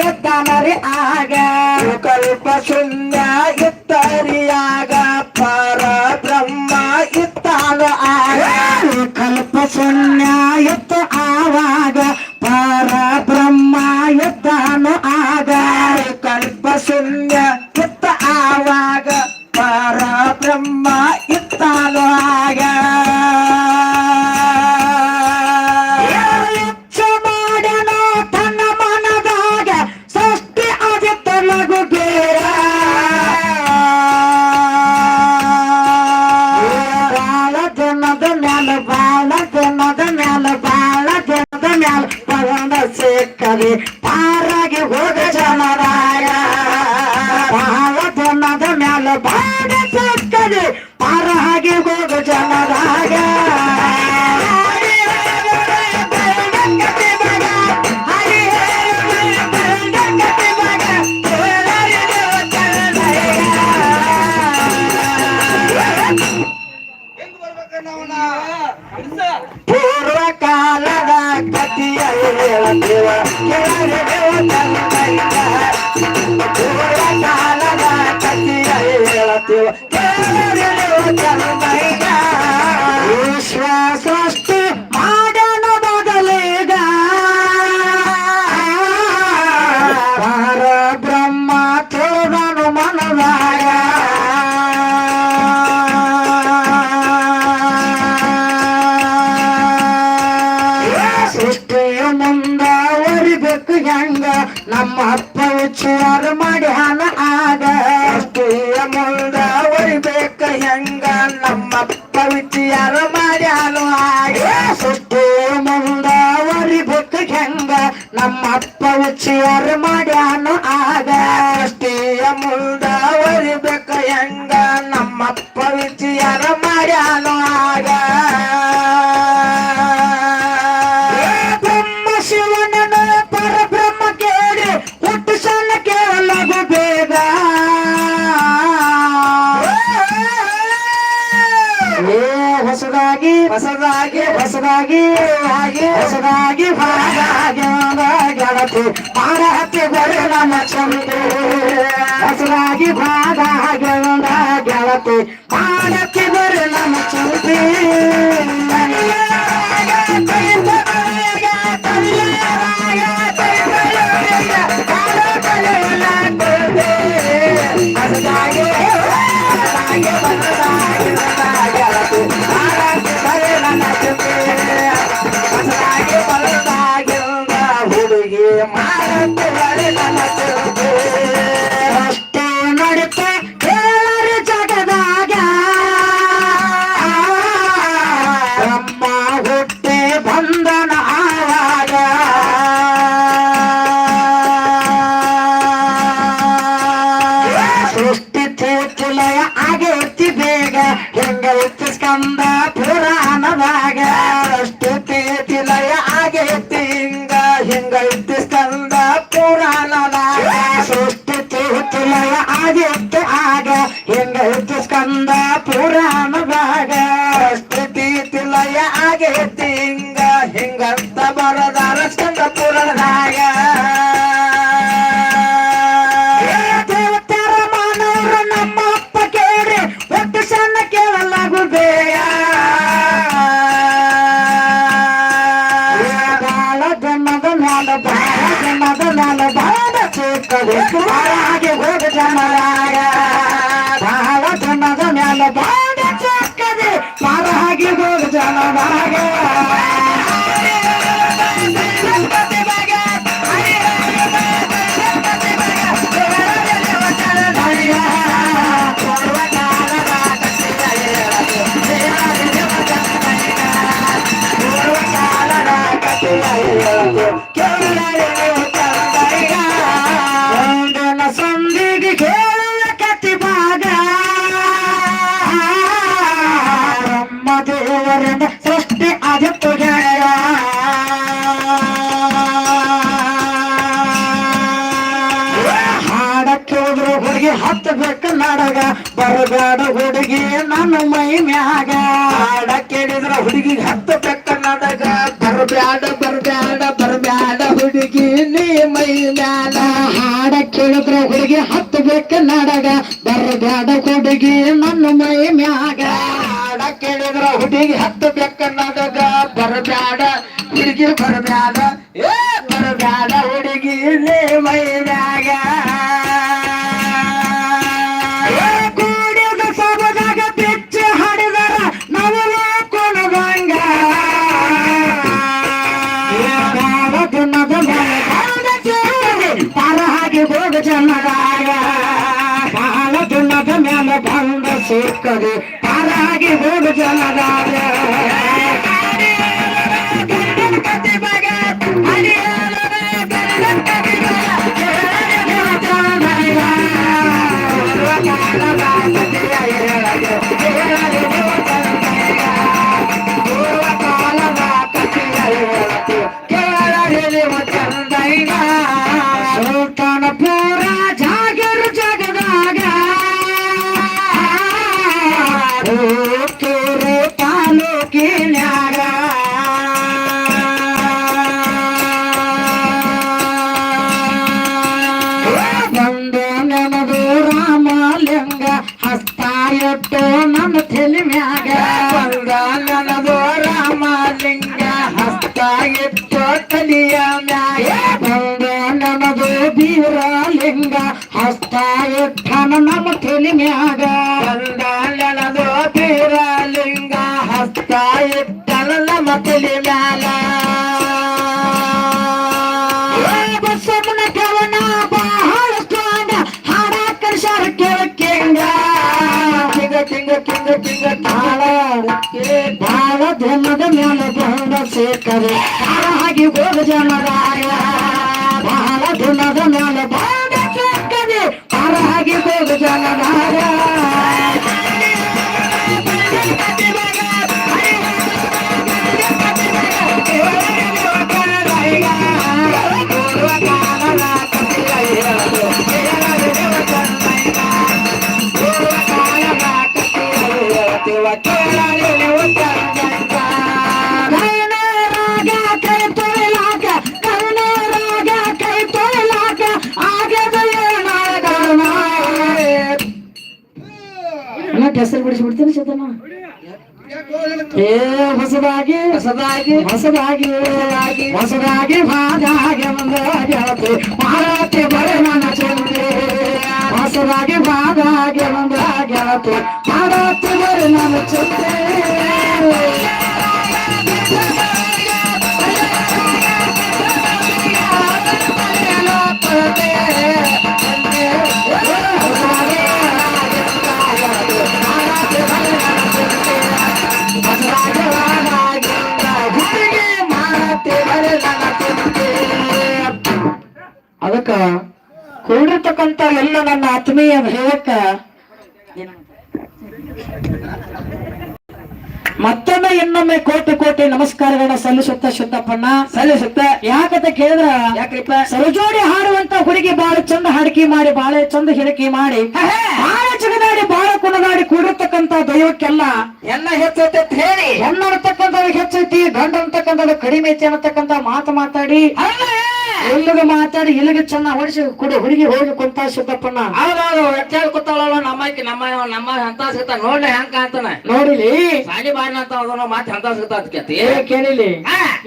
ಎದ್ದಾನರಿ ಆಗ ಕಲ್ಪ ಶೂನ್ಯ ಪಾರಾಗಿ ಹೋಗ ಜನರಾಗ ಪೂರ್ವ ಕಾಲದ ಕಥೆಯ ಹೇಳದೇವ ಕೇಳದೇವ ತಂದೈತ ಪೂರ್ವ ಕಾಲದ ಕಥೆಯ ಹೇಳದೇವ ಕೇಳದೇವ ತಂದೈತ ನಮ್ಮ ಅಪ್ಪ ವಿಚಾರ ಮಾಡ್ಯಾನ ಆಗ ಅಷ್ಟಿಯ ಮುಂದ ಒಯ್ಬೇಕ ಹೆಂಗ? ನಮ್ಮ ಅಪ್ಪ ವಿಚಾರ ಮಾಡ್ಯಾನು ಆಗ ಮುಂದ ಮುಂದವರಿಬೇಕು ಹೆಂಗ? ನಮ್ಮ ಅಪ್ಪ ವಿಚಾರ ಮಾಡ್ಯಾನ ಆಗ ಅಷ್ಟಿಯ ಮುಂದ ಒಯ್ಬೇಕ ಹೆಂಗ? ನಮ್ಮಪ್ಪ ವಿಚಾರ ಮಾಡ್ಯಾನು ಆಗ ಹೊಸದಾಗಿ ಹೊಸದಾಗಿ ಆಗಿ ಹೊಸದಾಗಿ ಭಾಗಾಗಿ ಗೆಳತಿ ಮಾರ ಹತ್ತಿ ಬರೆ ನಮ್ಮ ಚಂದ್ರ ಹೊಸದಾಗಿ ಭಾಗಾಗಿ ಗೆಳತಿ ಮಾಡಕ್ಕೆ ಬರೆ ನಮ್ಮ ತೇತಿಲಯ ಆಗೈತಿ ಆಗ ಹೆಂಗೈತಿ ಜನ್ಮದ ಮ್ಯಾಲ ಬಾಳ ಜನ್ಮದ ಮ್ಯಾಲ ಬಾಳ ಚಿಕ್ಕದು ಹಾಗೆ ಹೋಗ ಜನರಾಗ. ಬಾಳ ಜನ್ಮದ ಮ್ಯಾಲ ಬಾಳ ಚಿಕ್ಕದು ಹಾಗೆ ಹೋಗ ಜನರಾಗ. ಒಂದನ ಬರಬೇಡ ಹುಡುಗಿ, ನನ್ನ ಮೈ ಮ್ಯಾಗ. ಹಾಡ ಕೇಳಿದ್ರ ಹುಡುಗಿಗೆ ಹತ್ತು ಬೆಕ್ಕ ನಡಗ ಬರ್ಬ್ಯಾಡ ಬರ್ಬ್ಯಾಡ ಬರ್ಬ್ಯಾಡ ಹುಡುಗಿ, ನೀ ಮೈ ಮ್ಯಾಲ. ಹಾಡ ಕೇಳಿದ್ರ ಹುಡುಗಿ ಹತ್ತು ಹತ್ತಬೇಕ ನಡಗ ಬರ್ಬ್ಯಾಡ ಹುಡುಗಿ, ನನ್ನ ಮೈ ಮ್ಯಾಗ. ಹಾಡ ಕೇಳಿದ್ರ ಹುಡುಗಿ ಹತ್ತು ಬೆಕ್ಕ ನಡಗ ಬರ್ಬ್ಯಾಡ, ಹುಡುಗಿ ಬರ್ಬ್ಯಾಡ. ಬಂದ ಸಿಕ್ಕದೆ ಪರ ಹಾಗೆ ಹೋಗ ಜನರಾಗ ಕಿಂಗ ಕಿಂಗ ಕಿಂಗ ಬಾಳ ಬಾಳ ಧನದ ಮೇಲೆ ಬಂದ ಸೇಕರೆ ಹಾಗೆ ಹೋಗ ಜನರಾಯ ಹೆಸರು ಬಿಡಿಸ್ಬಿಡ್ತೀನಿ ಚೇತನ? ಏ ಹೊಸದಾಗಿ ಹೊಸದಾಗಿ ಹೊಸದಾಗಿ ಹೊಸದಾಗಿ ಬಾದಾಗೆ ಬಂದ ಗೆಳತಿ ಮಾರಾತಿ ಬರೆ ನನ್ನ ಚಂದ್ರಿ ಹೊಸದಾಗಿ ಬಾದಾಗೆ ಬಂದ ಗೆಳತಿ ಮಾರಾತಿ ಬರೆ ನನ್ನ ಚಂದ್ರಿ ಕೂಡಿರ್ತಕ್ಕಂತ ಎಲ್ಲ ನನ್ನ ಆತ್ಮೀಯ ಭಯಕ್ಕ ಮತ್ತೊಮ್ಮೆ ಇನ್ನೊಮ್ಮೆ ಕೋಟಿ ಕೋಟಿ ನಮಸ್ಕಾರಗಳನ್ನ ಸಲ್ಲಿಸುತ್ತ ಶುದ್ಧಪ್ಪಣ್ಣ. ಸಲ್ಲಿಸುತ್ತ. ಯಾಕಂತ ಕೇಳಿದ್ರ? ಯಾಕ್ರಿಪ್ಪ? ಸರಜೋಡಿ ಹಾಡುವಂತ ಹುಡುಗಿ ಬಾಳ ಚಂದ ಹಾಡಿಕೆ ಮಾಡಿ ಬಾಳ ಚಂದ ಹಿಡಕಿ ಮಾಡಿ ಬಾಳ ಜಗದಾಡಿ ಬಾಳ ಕುಣದಾಡಿ ಕೂಡಿರ್ತಕ್ಕಂತ ದೈವಕ್ಕೆಲ್ಲ ಎಲ್ಲ ಹೆಚ್ಚೈತೆ ಹೇಳಿ. ಹೆಣ್ಣು ಅಂತಕ್ಕಂಥದ್ದು ಹೆಚ್ಚೈತಿ ಗಂಡ ಅಂತಕ್ಕಂಥದ್ದು ಕಡಿಮೆ ಐತಿ ಅನ್ನತಕ್ಕಂತ ಮಾತು ಮಾತಾಡಿ. ಇಲ್ಲಿಗೆ ಮಾತಾಡಿ ಇಲ್ಲಿಗೆ ಚೆನ್ನ ಹೊಡಿಸಿ ಕುಡಿ ಹುಡುಗಿ ಹೋಗಿ ಕುಂತ ಸಿದ್ದಪ್ಪಣ್ಣ. ಹೌದೌದು ಎಟ್ಟೇಳ್ ಕೂತಾಳಲ್ಲ ನಮ್ಮ ನಮ್ಮ ನಮ್ಮ ಹಂತ ಸಿಗ್ತಾ ನೋಡ್ಲಿ ಹೆಂಗ ಕಾಣ್ತಾನ ನೋಡಿಲಿ? ಸಾಲಿ ಬಾರಿ ಅಂತ ಅದನ್ನ ಮಾತು ಹಂತ ಸಿಗ್ತಾ ಏ ಕೇಳಿಲಿ?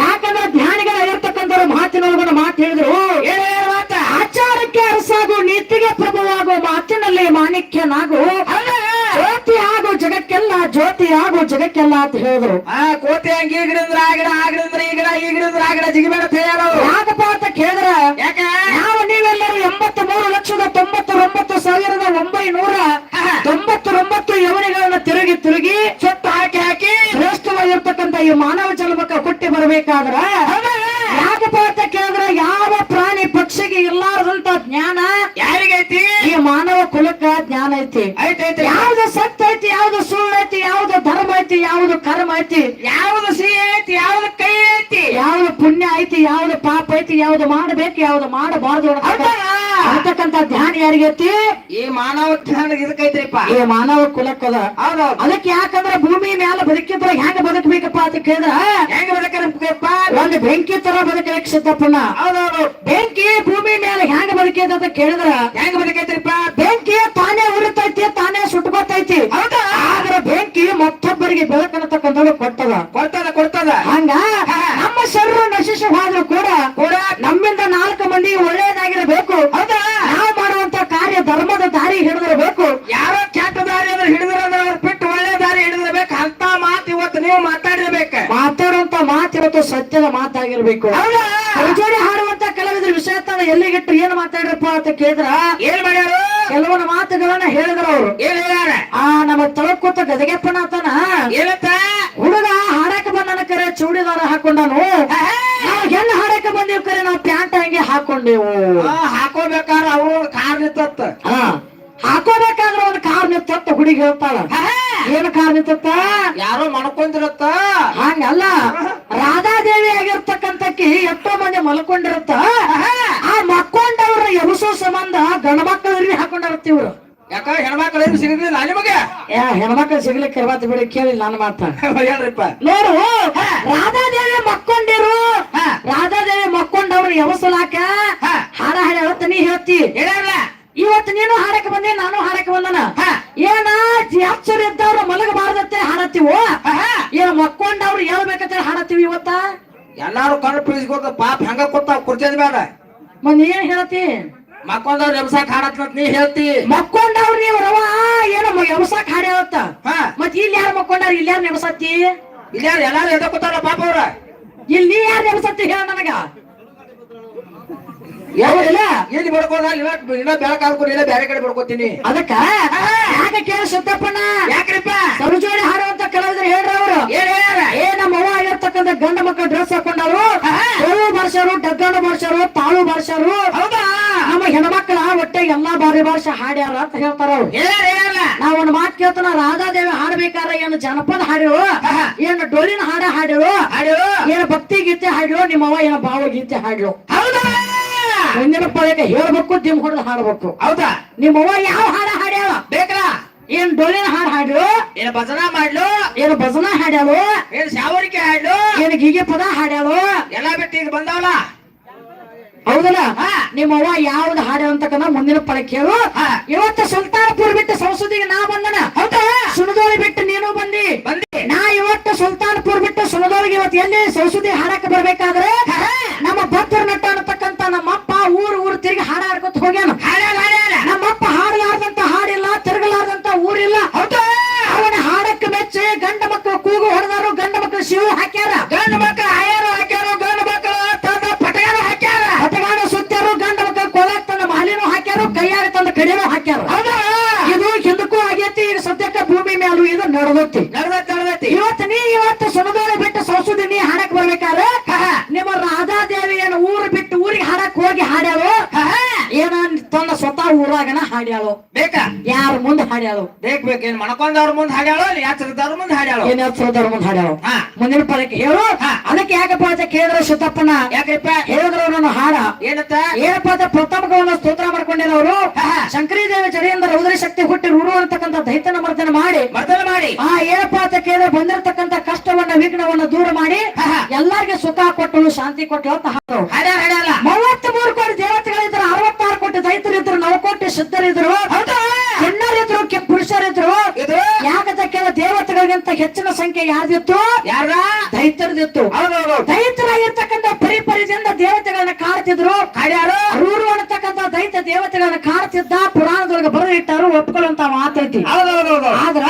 ಯಾಕಂದ್ರೆ ಧ್ಯಾನಿಗಳಿರ್ತಕ್ಕಂಥವ್ರು ಮಾತಿನೊಳಗೊಂಡು ಮಾತು ಹೇಳಿದ್ರು. ಆಚಾರಕ್ಕೆ ಅರಸಾಗು ನೀತಿಗೆ ಪ್ರಭುವಾಗುವ ಮಾತಿನಲ್ಲಿ ಮಾಣಿಕ್ಯನಾಗು. ಜ್ಯೋತಿ ಆಗೋ ಜಗಕ್ಕೆಲ್ಲ ಜ್ಯೋತಿ ಆಗೋ ಜಗಕ್ಕೆಲ್ಲ ಅಂತ ಹೇಳಿದ್ರು. ಆ ಕೋತಿ ಹಂಗ ಈ ಗಿಡದ್ರ ಆ ಗಿಡ ಆ ಗಿಡದ್ರ ಈ ಗಿಡ ಈ ಗಿಡದ್ರ ಆ ಗಿಡ ಜಿಗಿಬೇಡ ಅಂತ ಯಾಕಪ್ಪ ಅಂತ ಕೇಳಿದ್ರ ಯಾಕ? ನಾವು ನೀವೆಲ್ಲರೂ ಎಂಬತ್ತು ಮೂರು ಲಕ್ಷದ ತೊಂಬತ್ತೊಂಬತ್ತು ಸಾವಿರದ ಒಂಬೈನೂರ ತೊಂಬತ್ತೊಂಬತ್ತು ಯವನಿಗಳನ್ನ ತಿರುಗಿ ತಿರುಗಿ ಸುತ್ತ ಹಾಕಿ ಹಾಕಿ. ಶ್ರೇಷ್ಠವಾಗಿರ್ತಕ್ಕಂಥ ಈ ಮಾನವ ಜನ್ಮಕ್ಕ ಹುಟ್ಟಿ ಬರಬೇಕಾದ್ರ ಯಾವ್ದು ಮಾಡ್ಬೇಕು ಯಾವ್ದು ಮಾಡಬಾರ್ದು? ಅಂತಕ್ಕಂತ ಧ್ಯಾನ ಯಾರಿಗೈತಿ ಈ ಮಾನವ ಧ್ಯಾನ ಇದಕ್ಕೈತ್ರಿಪ್ಪ ಈ ಮಾನವ ಕುಲಕ್ಕದ. ಹೌದೌದು ಅದಕ್ಕೆ ಯಾಕಂದ್ರ ಭೂಮಿ ಮ್ಯಾಲ ಬದುಕಿದ್ರ ಹೆಂಗ ಬದುಕಬೇಕಪ್ಪ ಅಂತ ಕೇಳಿದ್ರ ಹೆಂಗ ಬದುಕಪ್ಪ ಒಂದು ಬೆಂಕಿ ತರ ಬದುಕಲಿಕ್ಕೆ ಸಿದ್ದಪ್ಪನ ಹೌದೌದು ಬೆಂಕಿ ಭೂಮಿ ಮೇಲೆ ಹೆಂಗ ಬದುಕೈತ ಅಂತ ಕೇಳಿದ್ರ ಹೆಂಗ ಬದುಕೈತ್ರಿಪ್ಪ? ಬೆಂಕಿ ತಾನೇ ಉರಿತೈತಿ ತಾನೇ ಸುಟ್ಕೋತೈತಿ ಹೌದಾ? ಬೆಂಕಿ ಮತ್ತೊಬ್ಬರಿಗೆ ಬೆಳಕನ್ನತಕ್ಕಂಥದ್ದು ಕೊಟ್ಟದ ಕೊಡ್ತದ. ಕೊಡ್ತದ ಹಂಗ? ನಮ್ಮ ಶರೀರ ನಶಿಸಿ ಹೋದ್ರು ಕೂಡ ಕೂಡ ನಮ್ಮಿಂದ ನಾಲ್ಕು ಮಂದಿ ಒಳ್ಳೆಯದಾಗಿರಬೇಕು. ಹೌದಾ? ನಾವು ಮಾಡುವಂತ ಕಾರ್ಯ ಧರ್ಮದ ದಾರಿ ಹಿಡಿದಿರಬೇಕು. ಯಾರೋ ಕೆಟ್ಟ ದಾರಿ ಅಂದ್ರೆ ಹಿಡಿದಿರೋದ್ರ ಬಿಟ್ಟು ಒಳ್ಳೆ ದಾರಿ ಹಿಡಿದಿರಬೇಕು. ಅಂತ ಮಾತು ಇವತ್ತು ನೀವು ಮಾತಾಡಿರ್ಬೇಕು. ಮಾತಾಡುವಂತ ಮಾತು ಇವತ್ತು ಸತ್ಯದ ಮಾತಾಗಿರ್ಬೇಕು. ಹೌದಾ? ಹಾಡುವಂತ ವಿಷಯ ಎಲ್ಲಿಗಿಟ್ಟು ಏನ್ ಮಾತಾಡ್ರಪ್ಪ ಅಂತ ಕೇಳಿದ್ರ ಏನ್ ಮಾಡ್ಯಾರ? ಕೆಲವೊಂದು ಮಾತುಗಳನ್ನ ಹೇಳಿದ್ರ ಅವ್ರು. ಏನ್ ಹೇಳ್ಯಾರ ಆ ನಮ್ಮ ತಳಕೂತ ಗದಗೆಪ್ಪನಾತನ ಏನತ್ತ ಹುಡುಗ ಹಾಡಕ್ ಬಂದನ ಕರೆ ಚೂಡಿದಾರ ಹಾಕೊಂಡನು. ನಾವು ಹೆಣ್ಣು ಹಾಡಕ್ ಬಂದೀವಿ ಕರೆ? ನಾವು ಪ್ಯಾಂಟ್ ಹಂಗೆ ಹಾಕೊಂಡೇವು. ಹಾಕೋಬೇಕಾರ ಅವ್ರು ಕಾರ್ ನಿಂತತ್ತ. ಹಾ ನಿಂತತ್ತ ಹುಡುಗಿ ಹೇಳ್ತಾಳ. ಏನ್ ಕಾರಣ ಯಾರೋ ಮಲ್ಕೊಂಡಿರತ್ತ. ಹಂಗಲ್ಲ. ರಾಧಾದೇವಿ ಆಗಿರ್ತಕ್ಕಂತಕ್ಕಿ ಎಷ್ಟೋ ಮಂದಿ ಮಲ್ಕೊಂಡಿರತ್ತ. ಆ ಮಕ್ಕೊಂಡವ್ರ ಎಬಸೋ ಸಂಬಂಧ ಗಂಡ ಮಕ್ಕಳು ಹಾಕೊಂಡಿರತ್ತ ಇವ್ರು. ಯಾಕ ಹೆಣ್ಮಕ್ಳು ಏನು ಸಿಗಲಿಲ್ಲ ನಿಮಗೆ? ಏ ಹೆಣ್ಮಕ್ಳು ಸಿಗ್ಲಿಕ್ಕೆ ಇರ್ಬಾರ್ದು ಬಿಡಿ ಕೇಳಿ ನನ್ನ ಮಾತ. ಹೇಳ್ರಿಪ್ಪ. ನೋಡು ರಾಧಾದೇವಿ ಮಕ್ಕೊಂಡಿರು. ರಾಧಾದೇವಿ ಮಕ್ಕೊಂಡವ್ರು ಎಬಸಲಾಕ ಹಾ. ಹಾಡ ಹಾಡ ಹೇಳ್ತ ಹೇಳ್ಯಾರ ಇವತ್ತು ನೀನು ಹಾಡಕ್ಕೆ ಬಂದೆ ನಾನು ಹಾಡಕ್ಕೆ ಬಂದನ. ಏನ ಜಾಸ್ತಿ ಇದ್ದವ್ರು ಮಲಗಬಾರ್ದತ್ತೆ ಹಾಡತ್ತೀವೋ. ಏನ್ ಮಕ್ಕೊಂಡವ್ರು ಹೇಳ್ಬೇಕಂತ ಹಾಡತ್ತೀವಿ ಇವತ್ತ? ಎಲ್ಲಾರು ಕಣ್ಣು ಪೀಳಿಸ್ಕೊತ ಪಾಪ ಹೆಂಗ ಕೊಡ್ತಾವ ಕುರ್ಚದ ಬೇಡ ಮನ್ ಏನ್ ಹೇಳತಿ? ಮಕ್ಕೊಂಡವ್ರು ಎಬ್ಸಾಕ್ ಹಾಡತ್ಲಂತ ನೀ ಹೇಳ್ತಿ. ಮಕ್ಕೊಂಡವ್ರು ನೀವು ರವ ಏನೋ ಎಬಸಾಕ್ ಹಾಡ್ಯಾವತ್ತ ಹಾ. ಮತ್ ಇಲ್ಲಿ ಯಾರು ಮಕ್ಕೊಂಡವ್ರು ಇಲ್ಲಿ ಯಾರು ನೆಬಸತ್ತಿ? ಇಲ್ಲಾರು ಎಲ್ಲಾರು ಎದ ಕೂತಾರ ಪಾಪ ಅವ್ರ? ಇಲ್ಲಿ ನೀ ಯಾರು ನೆಬಸತ್ತಿ ಹೇಳ ನನಗ? ಹೌದಿಲ್ಲ ಎಲ್ಲಿ ಬಡ್ಕೋದ ಇಲ್ಲ ಇಲ್ಲ ಬೆಳಕಾದ್ಕೊಂಡು ಇಲ್ಲ ಬೇರೆ ಕಡೆ ಬಡ್ಕೋತೀನಿ. ಅದಕ್ಕ? ಯಾಕೆ ಕೇಳ ಸಿದ್ದಪ್ಪಣ್ಣ ಯಾಕ್ರಿಪ್ಪ? ಸರುಜೋಡಿ ಹಾಡುವಂತ ಕಲಾವಿದ್ರು ಹೇಳ್ರಿ ಅವರು. ಏನ್ ಏ ನಮ್ಮ ಅವ್ವ ಆಗಿರ್ತಕ್ಕಂಥ ಗಂಡ ಮಕ್ಕಳ ಡ್ರೆಸ್ ಹಾಕೊಂಡವ್ರು ಹೂವು ಬಾರ್ಸಾರು ಡಗ್ಗಣ ಬಾರ್ಸಾರು ತಾಳು ಬಾರ್ಸಾರು ಹೌದಾ? ನಮ್ಮ ಹೆಣ್ಮಕ್ಳ ಒಟ್ಟೆ ಎಲ್ಲಾ ಬಾರಿ ಭಾಷೆ ಹಾಡ್ಯಾರ ಅಂತ ಹೇಳ್ತಾರ ಅವ್ರು. ನಾವ್ ಒಂದ್ ಮಾತು ಕೇಳ್ತಾನ ರಾಧಾದೇವಿ ಹಾಡ್ಬೇಕಾದ್ರೆ ಏನು ಜನಪದ ಹಾಡಿರು. ಏನು ಡೋಲಿನ ಹಾಡ ಹಾಡಿರು ಹಾಡು ಏನು ಭಕ್ತಿ ಗೀತೆ ಹಾಡಿರು ನಿಮ್ಮವ್ವ ಬಾವ ಗೀತೆ ಹಾಡ್ಯೋ ಹೌದಾ? ಮುಂದಿನ ಪಳಕ ಹೇಳ್ಬೇಕು ಜಿಮ್ ಹೊಡೆದು ಹಾಡ್ಬೇಕು. ಹೌದಾ? ನಿಮ್ಮವ್ವ ಯಾವ ಹಾಡ ಹಾಡ್ಯಾವ ಬೇಕಲ್ಲ ಏನ್ ಡೊಳ್ಳಿನ ಹಾಡು ಹಾಡ್ಲು ಏನ್ ಭಜನ ಮಾಡ್ಲು? ಏನು ಭಜನ ಹಾಡ್ಯಾವು ಏನ್ ಶಾವರಿಕೆ ಹಾಡ್ಲು? ಏನ್ ಗೀಗೆ ಪದ ಹಾಡ್ಯಾಳು? ಎಲ್ಲಾ ಬಿಟ್ಟು ಈಗ ಬಂದಾವಲ್ಲ? ಹೌದಲ್ಲ? ನಿಮ್ಮ ನಿಮ್ಮವ್ವ ಯಾವ್ದು ಹಾಡ ಅಂತಕ್ಕನ ಮುಂದಿನ ಪಳ ಕೇಳು. ಹಾ. ಇವತ್ತು ಸುಲ್ತಾನಪುರ ಬಿಟ್ಟು ಸಂಸದಿಗೆ ನಾ ಬಂದನ. ಹೌದಾ? ಸುಣದೋಳಿ ಬಿಟ್ಟು ನೀನು ಬಂದಿ. ಬಂದಿ. ನಾ ಇವತ್ತು ಸುಲ್ತಾನಪುರ ಬಿಟ್ಟು ಸುಣದೋಳಿಗೆ ಇವತ್ತು ಎಲ್ಲಿ ಸಂಸದಿ ಹಾಡಕ್ಕೆ ಬರ್ಬೇಕಾದ್ರೆ ನಮ್ಮ ಭದ್ರ ನಟ ಅನ್ನತಕ್ಕಂತ ನಮ್ಮಪ್ಪ ಊರು ಊರು ತಿರುಗಿ ಹಾಡ ಹಾಡ್ಕೊತ ಹೋಗ್ಯಾನ ಹಾಡ್ಯಾರ ಹಾಡ್ಯಾರ ನಮ್ಮಪ್ಪ ಹಾಡಲಾರ್ದಂತ ಹಾಡಿಲ್ಲ ತಿರುಗಲಾರ್ದಂತ ಊರಿಲ್ಲ ಹೌದಾ ಅವನ ಹಾಡಕ್ಕೆ ಮೆಚ್ಚಿ ಗಂಡ ಮಕ್ಕಳು ಕೂಗು ಹೊಡೆದಾರು ಗಂಡ ಮಕ್ಕಳು ಶಿವ ಹಾಕ್ಯಾರ. ಗಂಡ ಮಕ್ಕಳು ಆಯಾರು ಹಾಕ್ಯಾರು ಗಂಡ ಮಕ್ಕಳು ತಂದ ಪಟಗಾರ ಹಾಕ್ಯಾರ. ಹಟಗಾಣ ಸುತ್ತಾರು ಗಂಡ ಮಕ್ಕಳು ಕೊಲಾಕ್ ತಂದ ಮಾಲಿನೂ ಹಾಕ್ಯಾರು ಕೈಯಾರ ತಂದ ಕಡೆನೂ ಹಾಕ್ಯಾರ. ಇದು ಹಿಂದಕ್ಕೂ ಆಗೈತಿ ಇದು ಸದ್ಯಕ್ಕೆ ಭೂಮಿ ಮೇಲೂ ಇದು ನಡೆದೈತಿ. ನಡ್ದೈತಿ ನಡ್ದೈತಿ. ಇವತ್ತು ನೀ ಇವತ್ತು ಸುಣದೋಳಿ ಬಿಟ್ಟು ಸಂಸದಿ ನೀ ಹಾಡಕ್ ಬರ್ಬೇಕಾದ್ರೆ ನಿಮ್ಮ ರಾಧಾದೇವಿ ಏನು ಊರು ಬಿಟ್ಟು ಊರಿಗೆ ಹಾಡಕ್ ಹೋಗಿ ಹಾಡ್ಯಾವ ಏನ ತಂದ ಸ್ವತಃ ಊರಾಗನ ಹಾಡ್ಯಾಳು? ಬೇಕಾ? ಯಾರ ಮುಂದೆ ಹಾಡ್ಯಾಳು? ಬೇಕ್ ಬೇಕ್ ಏನ್ ಮಣಕೊಂಡವ್ರ ಮುಂದೆ ಹಾಡ್ಯಾಳು ಯಾಚಕದವ್ರ ಮುಂದೆ ಹಾಡ್ಯಾಳು? ಏನ್ ಹತ್ರದವ್ರ ಮುಂದೆ ಹಾಡ್ಯಾಳು? ಹಾ. ಮುಂದಿನ ಪದಕ್ಕೆ ಹೇಳು. ಹಾ. ಅದಕ್ಕೆ ಯಾಕಪ್ಪ ಅಂತ ಕೇಳಿದ್ರೆ ಸುತ್ತಪ್ಪನ ಯಾಕ್ರಿಪ್ಪ? ಹೇಳಿದ್ರು ನನ್ನ ಹಾಡ. ಏನತ್ತ ಏನಪ್ಪ ಅಂತ ಗೌನ ಸ್ತೋತ್ರ ಮಾಡ್ಕೊಂಡಿರೋರು ಹಾ. ಶಂಕರಿ ದೇವಿ ಜಡೆಯಿಂದ ರೌದ್ರ ಶಕ್ತಿ ಹುಟ್ಟಿ ರುರು ಅಂತಕ್ಕಂಥ ದೈತನ ಮರ್ದನ ಮಾಡಿ ಮರ್ದನ ಮಾಡಿ. ಆ ಏನಪ್ಪ ಅಂತ ಕೇಳಿದ್ರೆ ಬಂದಿರತಕ್ಕಂತ ಕಷ್ಟವನ್ನ ವಿಘ್ನವನ್ನ ದೂರ ಮಾಡಿ. ಎಲ್ಲಾರ್ಗೆ ಸುಖ ಕೊಟ್ಟು ಶಾಂತಿ ಕೊಟ್ಟು ಅಂತ ಹಾಡೋ ಹಾಡ್ಯಾರ ಹಾಡ್ಯಾರ ಮೂರು ಕೋಟಿ ದೇವತೆಗಳಿದ್ರು ಅರವತ್ತಾರು ಕೋಟಿ ದೈತರಿದ್ರು ನವ ಕೋಟಿ ಸಿದ್ಧರಿದ್ರು ಹೆಣ್ಣರಿದ್ರು ಕೆ- ಪುರುಷರಿದ್ರು ಇದು? ಯಾಕಂತ ಕೇಳ ದೇವತೆಗಳಿಗಿಂತ ಹೆಚ್ಚಿನ ಸಂಖ್ಯೆ ಯಾರ್ದಿತ್ತು? ಯಾರ ದೈತರದಿತ್ತು ದೈತರಾಗಿರ್ತಕ್ಕಂಥ ಪರಿಪರಿದಿಂದ ದೇವತೆಗಳನ್ನ ಕಾಡ್ತಿದ್ರು. ಹಾಡ್ಯಾರು ರೂರು ಅನ್ನತಕ್ಕಂಥ ದೈತ ದೇವತೆಗಳನ್ನ ಕಾಡ್ತಿದ್ದ ಪುರಾಣದೊಳಗೆ ಬರೆದಿಟ್ಟಾರು ಒಪ್ಕೊಳ್ಳುವಂತ ಮಾತೈತಿ. ಆದ್ರ